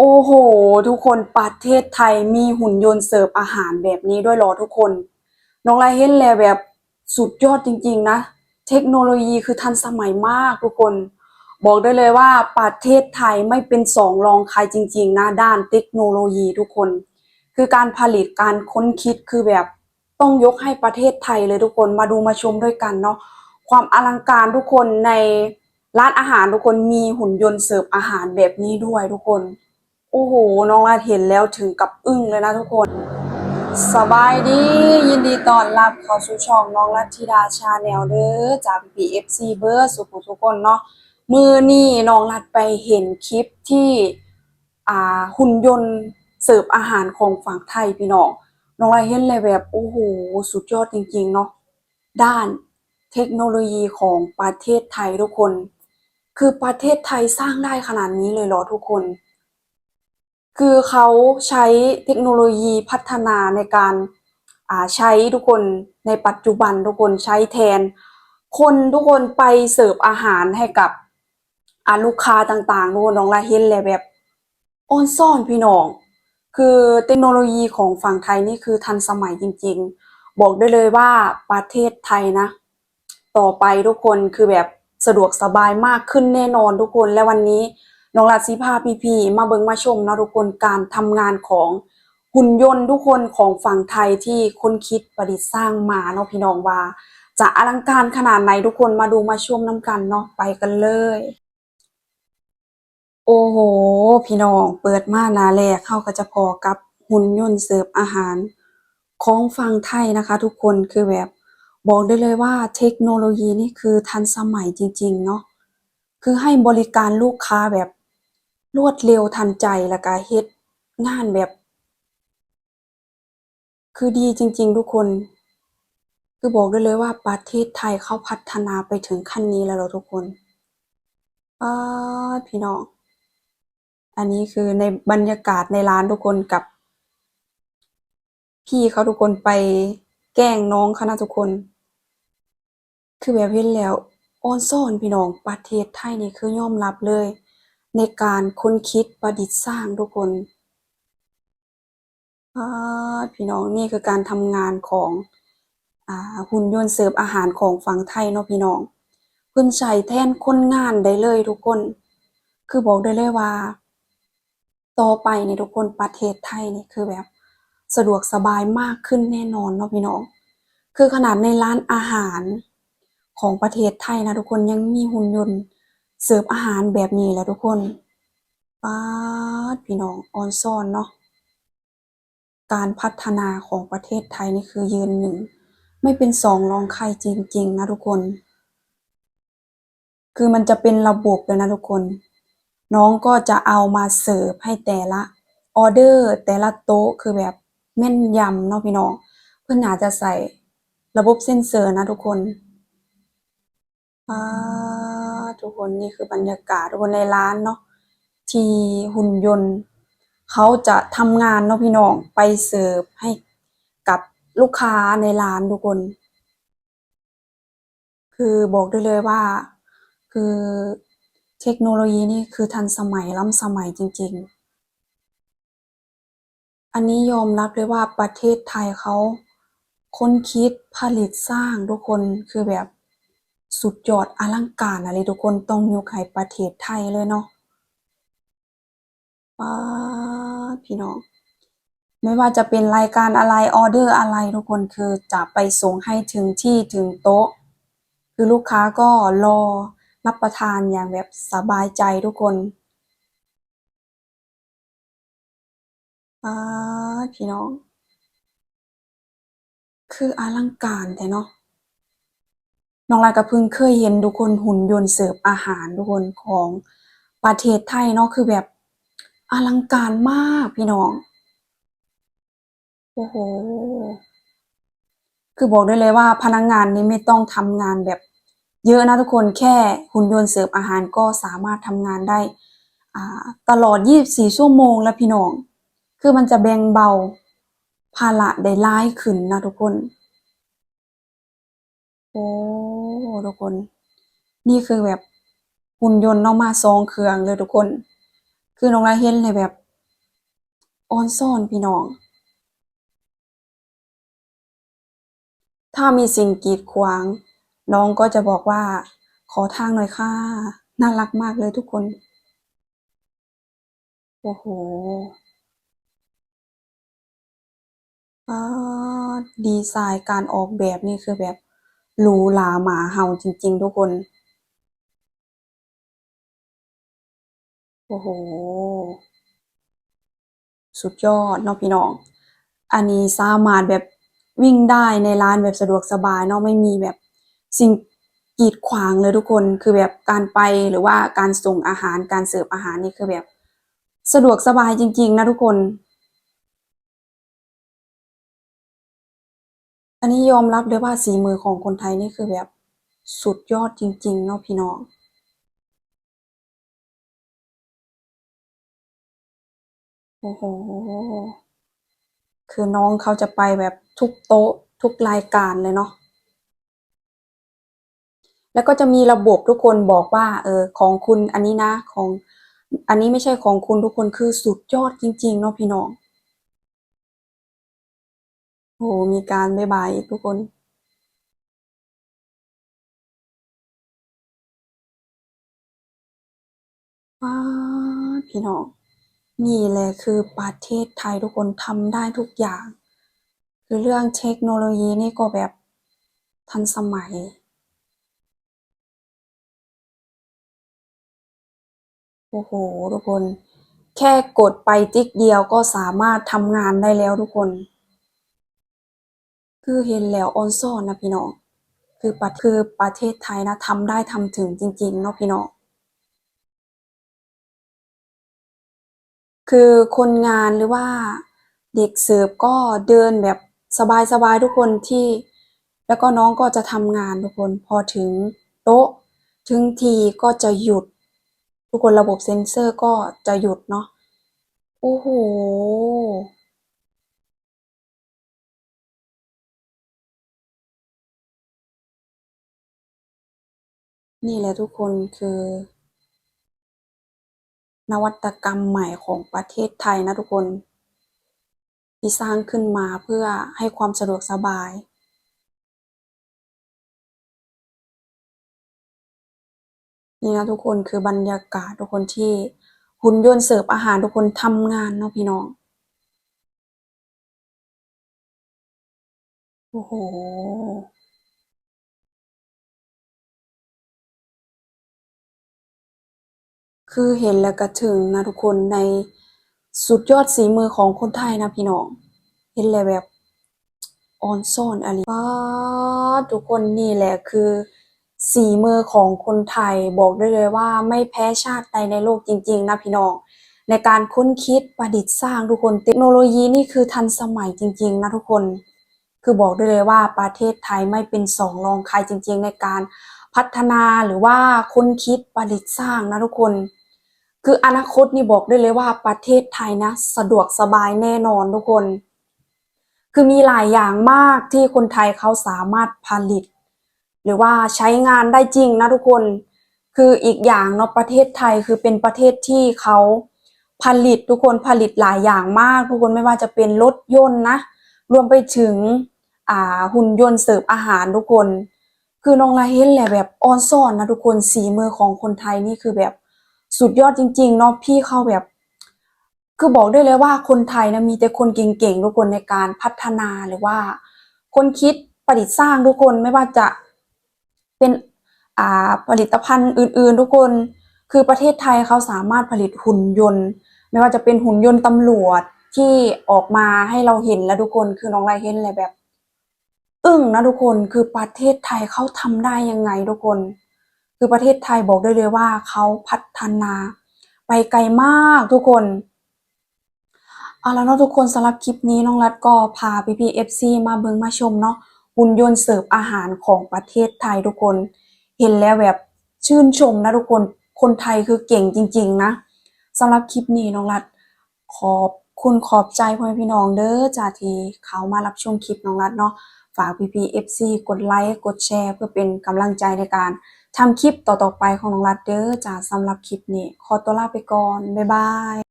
โอ้โห ทุกคนประเทศไทยมีหุ่นยนต์เสิร์ฟอาหารแบบนี้ด้วยหรอทุกคน น้องไลเห็นแล้วแบบสุดยอดจริง ๆ นะ เทคโนโลยีคือทันสมัยมากทุกคน บอกได้เลยว่าประเทศไทยไม่เป็นสองรองใครจริง ๆ นะ ด้านเทคโนโลยีทุกคน คือการผลิตการค้นคิดคือแบบต้องยกให้ประเทศไทยเลยทุกคนมาดูมาชมด้วยกันเนาะความอลังการทุกคนในร้านอาหารทุกคนมีหุ่นยนต์เสิร์ฟอาหารแบบนี้ด้วยทุกคน โอ้โห น้องลาดเห็นแล้วถึงกับอึ้งเลยนะทุกคน สบายดียินดีต้อนรับเข้าสู่ช่องน้องลัทธิดาชาแนลเด้อจาก BFC เบอร์สุขุทุกคนเนาะมือนี่น้องลัดไปเห็นคลิปที่อ่าหุ่นยนต์เสิร์ฟอาหารของฝั่งไทยพี่น้องน้องลัดเห็นเลยแบบโอ้โหสุดยอดจริงๆเนาะด้านเทคโนโลยีของประเทศไทยทุกคน คือประเทศไทยสร้างได้ขนาดนี้เลยเหรอทุกคน คือเขาใช้เทคโนโลยีพัฒนาในการใช้ทุกคนในปัจจุบันทุกคนใช้แทน คนทุกคนไปเสิร์ฟอาหารให้กับลูกค้าต่างๆทุกคนน้องลาเห็นเลยแบบออนซ่อนพี่น้อง คือเทคโนโลยีของฝั่งไทยนี่คือทันสมัยจริง ๆ บอกได้เลยว่าประเทศไทยนะ ต่อไปทุกคนคือแบบสะดวกสบายมากขึ้นแน่นอนทุกคนและวันนี้ น้องรัดสิพาพี่พีมาเบิงมาชมนะทุกคนการทำงานของหุ่นยนต์ทุกคนของฝั่งไทยที่คนคิดประดิษฐ์สร้างมาเนาะพี่น้องว่า จะอลังการขนาดไหนทุกคนมาดูมาชมน้ำกันเนาะไปกันเลย โอ้โห พี่น้องเปิดมาหนาแรกเข้าก็จะพอกับหุ่นยนต์เสิร์ฟอาหารของฝั่งไทยนะคะ ทุกคนคือแบบบอกได้เลยว่าเทคโนโลยีนี่คือทันสมัยจริง ๆ เนาะคือให้บริการลูกค้าแบบ รวดเร็วทันใจแล้วก็เฮ็ดงานแบบ คือดีจริง ๆ ทุกคน คือบอกได้เลยว่าประเทศไทยเขาพัฒนาไปถึงขั้นนี้แล้วเรอทุกคนอ่าพี่น้อง อันนี้คือในบรรยากาศในร้านทุกคนกับ พี่เขาทุกคนไปแกล้งน้องเขานะทุกคน คือแบบเห็นแล้วออนซ่อนพี่น้องประเทศไทยนี่คือยอมรับเลย ในการค้นคิดประดิษฐ์สร้างทุกคนพี่น้องนี่คือการทำงานของอหุ่นยนต์เสิร์ฟอาหารของฝั่งไทยเนาะพี่น้องเพิ่นใช้แทนคนงานได้เลยทุกคน คือบอกได้เลยว่าต่อไปนี่ทุกคนประเทศไทยนี่คือแบบสะดวกสบายมากขึ้นแน่นอนเนาะพี่น้อง คือขนาดในร้านอาหารของประเทศไทยนะทุกคนยังมีหุ่นยนต์ เสิร์ฟอาหารแบบนี้แหล้วทุกคนป๊าดพี่น้องออนซ่อนเนาะการพัฒนาของประเทศไทยนี่คือยืนหนึ่ง ไม่เป็นสองรองใครจริง ๆ นะทุกคน คือมันจะเป็นระบบเลยนะทุกคน น้องก็จะเอามาเสิร์ฟให้แต่ละออเดอร์ แต่ละโต๊ะคือแบบแม่นยำเนาะพี่น้อง เพื่อนอาจจะใส่ระบบเซ็นเซอร์นะทุกคนอ่า ทุกคนนี่คือบรรยากาศทุกคนในร้านเนาะที่หุ่นยนต์เขาจะทำงานเนาะพี่น้องไปเสิร์ฟให้กับลูกค้าในร้านทุกคน คือบอกได้เลยว่า คือเทคโนโลยีนี่คือทันสมัยล้ำสมัยจริง ๆ อันนี้ยอมรับเลยว่าประเทศไทยเขาค้นคิดผลิตสร้างทุกคนคือแบบ สุดยอดอลังการอะไรทุกคนต้องยกให้ประเทศไทยเลยเนาะป๊าพี่น้อง ไม่ว่าจะเป็นรายการอะไรออเดอร์อะไรทุกคนคือจะไปส่งให้ถึงที่ถึงโต๊ะ คือลูกค้าก็รอรับประทานอย่างแบบสบายใจทุกคนป๊าพี่น้อง คืออลังการแท้เนาะ น้องลายก็เพิ่งเคยเห็นทุกคนหุ่นยนต์เสิร์ฟอาหารทุกคนของประเทศไทยเนาะคือแบบอลังการมากพี่น้อง โอ้โห คือบอกได้เลยว่าพนักงานนี้ไม่ต้องทำงานแบบ เยอะนะทุกคนแค่หุ่นยนต์เสิร์ฟอาหารก็สามารถทำงานได้ตลอด 24 ชั่วโมงแล้วพี่น้อง คือมันจะแบ่งเบาภาระได้หลายขึ้นนะทุกคน โอ้ ทุกคน นี่คือแบบหุ่นยนต์เนาะมาสองเครื่องเลยทุกคน คือน้องลาเห็นเลยแบบออนซ่อนพี่น้อง ถ้ามีสิ่งกีดขวาง น้องก็จะบอกว่า ขอทางหน่อยค่ะ น่ารักมากเลยทุกคน โอ้โหอ่าดีไซน์การออกแบบนี่คือแบบ หรูหราหมาเห่าจริง ๆ ทุกคน โอ้โห สุดยอดเนาะพี่น้อง อันนี้สามารถแบบวิ่งได้ในร้านแบบสะดวกสบายเนาะไม่มีแบบสิ่งกีดขวางเลยทุกคนคือแบบการไปหรือว่าการส่งอาหารการเสิร์ฟอาหารนี่คือแบบ สะดวกสบายจริง ๆ นะทุกคน อันนี้ยอมรับเลยว่าสีมือของคนไทยนี่คือแบบสุดยอดจริง ๆ เนาะพี่น้องโอ้โห คือน้องเขาจะไปแบบทุกโต๊ะทุกรายการเลยเนาะ แล้วก็จะมีระบบทุกคนบอกว่า เออ ของคุณอันนี้นะ ของ อันนี้ไม่ใช่ของคุณทุกคนคือสุดยอดจริง ๆ เนาะพี่น้อง โอ้โหมีการบ๊ายบายอีกทุกคนว้าพี่น้อง นี่แหละคือประเทศไทยทุกคนทำได้ทุกอย่าง คือเรื่องเทคโนโลยีนี่ก็แบบทันสมัยโอ้โห ทุกคน แค่กดไปติ๊กเดียวก็สามารถทำงานได้แล้วทุกคน คือเห็นแล้วออนซ่อนนะพี่น้องคือประคือประเทศไทยนะทำได้ทำถึงจริงๆเนาะพี่น้องคือคนงานหรือว่าเด็กเสิร์ฟก็เดินแบบสบายๆทุกคนที่ แล้วก็น้องก็จะทำงานทุกคนพอถึงโต๊ะถึงทีก็จะหยุด ทุกคนระบบเซ็นเซอร์ก็จะหยุดเนาะโอ้โห นี่แหละทุกคนคือ นวัตกรรมใหม่ของประเทศไทยนะทุกคน ที่สร้างขึ้นมาเพื่อให้ความสะดวกสบาย นี่นะทุกคนคือบรรยากาศทุกคนที่หุ่นยนต์เสิร์ฟอาหารทุกคนทำงานเนาะพี่น้อง โอ้โห คือเห็นแล้วก็ถึงนะทุกคนในสุดยอดฝีมือของคนไทยนะพี่น้อง เห็นแล้วแบบออนซ่อนอะไรป๊าทุกคนนี่แหละคือฝีมือของคนไทยบอกได้เลยว่าไม่แพ้ชาติใดในโลกจริง ๆ นะพี่น้อง ในการค้นคิดประดิษฐ์สร้างทุกคนเทคโนโลยีนี่คือทันสมัยจริง ๆ นะทุกคน คือบอกได้เลยว่าประเทศไทยไม่เป็นสองรองใครจริง ๆ ในการพัฒนาหรือว่าค้นคิดประดิษฐ์สร้างนะทุกคน คืออนาคตนี่บอกได้เลยว่าประเทศไทยนะ สะดวกสบายแน่นอนทุกคน คือมีหลายอย่างมากที่คนไทยเขาสามารถผลิต หรือว่าใช้งานได้จริงนะทุกคน คืออีกอย่างเนาะประเทศไทยคือเป็นประเทศที่เขาผลิตทุกคนผลิตหลายอย่างมาก ทุกคนไม่ว่าจะเป็นรถยนต์นะรวมไปถึงอ่าหุ่นยนต์เสิร์ฟอาหารทุกคน คือน้องลาเห็นแหละแบบออนซ่อนนะทุกคนสีมือของคนไทยนี่คือแบบ สุดยอดจริง ๆ เนาะพี่เขาแบบ คือบอกได้เลยว่าคนไทยนะมีแต่คนเก่งๆทุกคนในการพัฒนาหรือว่า คนคิดประดิษฐ์สร้างทุกคนไม่ว่าจะเป็นอ่าผลิตภัณฑ์อื่น ๆ ทุกคนคือประเทศไทยเขาสามารถผลิตหุ่นยนต์ ไม่ว่าจะเป็นหุ่นยนต์ตำรวจที่ออกมาให้เราเห็นแล้วทุกคนคือน้องลายเห็นเลยแบบ อึ้งนะทุกคนคือประเทศไทยเขาทำได้ยังไงทุกคน คือประเทศไทยบอกได้เลยว่าเขาพัฒนา ไปไกลมากทุกคนเอาแล้วเนาะทุกคนสำหรับคลิปนี้น้องรัดก็พาพี่พีเอฟซีมาเบิงมาชมเนาะหุ่นยนต์เสิร์ฟอาหารของประเทศไทยทุกคน เห็นแล้วแบบชื่นชมนะทุกคนคนไทยคือเก่งจริง ๆ นะสำหรับคลิปนี้น้องรัดขอบคุณขอบใจพ่อแม่พี่น้องเด้อจากที่เขามารับชมคลิปน้องรัดเนาะฝากพี่พีเอฟซีกดไลค์กดแชร์ เพื่อเป็นกำลังใจในการ ทำคลิปต่อๆไปของน้องรัดเด้อจาสำหรับคลิปนี้ ขอตัวลาไปก่อน บ๊ายบาย